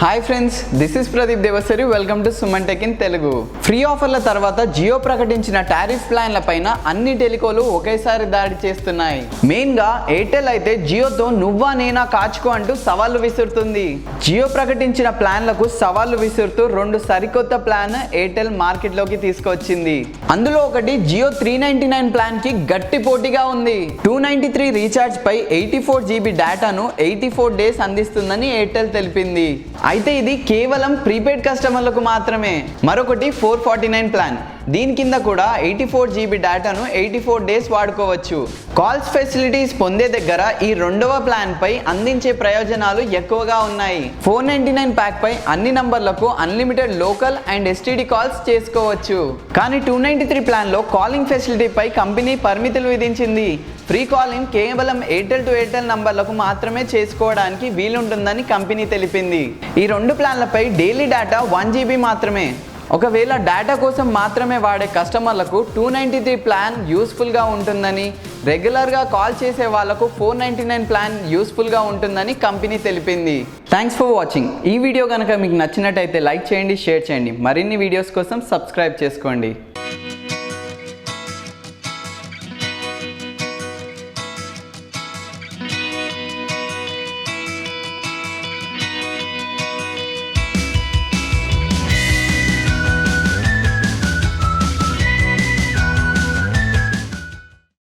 Hi friends this is Pradeep Devasari welcome to Suman tech in Telugu free ఆఫర్ల తర్వాత జియో ప్రకటించిన tariff ప్లాన్ల పైన అన్ని టెలికోలు ఒకేసారి దాడి చేస్తున్నాయి. మెయిన్గా ఎయిర్టెల్ అయితే జియోతో నువ్వా నేనా కాచుకో అంటూ సవాళ్ళు విసురుతుంది. జియో ప్రకటించిన ప్లాన్లకు సవాళ్ళు విసురుతూ రెండు సరికొత్త ప్లాన్ ఎయిర్టెల్ మార్కెట్లోకి తీసుకొచ్చింది. అందులో ఒకటి జియో త్రీ నైన్టీ నైన్ ప్లాన్కి గట్టి పోటీగా ఉంది. టూ నైన్టీ త్రీ రీఛార్జ్ పై ఎయిటీ ఫోర్ జీబీ డేటాను ఎయిటీ ఫోర్ డేస్ అందిస్తుందని ఎయిర్టెల్ తెలిపింది. అయితే ఇది కేవలం ప్రీపెయిడ్ కస్టమర్లకు మాత్రమే. మరొకటి ఫోర్ ఫార్టీ నైన్ ప్లాన్. దీని కింద కూడా ఎయిటీ ఫోర్ జీబీ డేటాను ఎయిటీ ఫోర్ డేస్ వాడుకోవచ్చు. కాల్స్ ఫెసిలిటీస్ పొందే దగ్గర ఈ రెండవ ప్లాన్ పై అందించే ప్రయోజనాలు ఎక్కువగా ఉన్నాయి. ఫోర్ నైన్టీ నైన్ ప్యాక్ పై అన్ని నంబర్లకు unlimited local and STD calls చేసుకోవచ్చు. కానీ టూ నైన్టీ త్రీ ప్లాన్లో కాలింగ్ ఫెసిలిటీపై కంపెనీ పరిమితులు విధించింది. ఫ్రీ కాలింగ్ కేవలం ఎయిర్టెల్ టు ఎయిర్టెల్ నంబర్లకు మాత్రమే చేసుకోవడానికి వీలుంటుందని కంపెనీ తెలిపింది. ఈ రెండు ప్లాన్లపై డైలీ డేటా వన్ జీబీ మాత్రమే. ఒకవేళ డేటా కోసం మాత్రమే వాడే కస్టమర్లకు టూ నైంటీ త్రీ ప్లాన్ యూస్ఫుల్గా ఉంటుందని రెగ్యులర్గా కాల్ చేసే వాళ్ళకు ఫోర్ నైంటీ నైన్ ప్లాన్ యూస్ఫుల్గా ఉంటుందని కంపెనీ తెలిపింది. థ్యాంక్స్ ఫర్ వాచింగ్ ఈ వీడియో కనుక మీకు నచ్చినట్టయితే లైక్ చేయండి షేర్ చేయండి. మరిన్ని వీడియోస్ కోసం సబ్స్క్రైబ్ చేసుకోండి.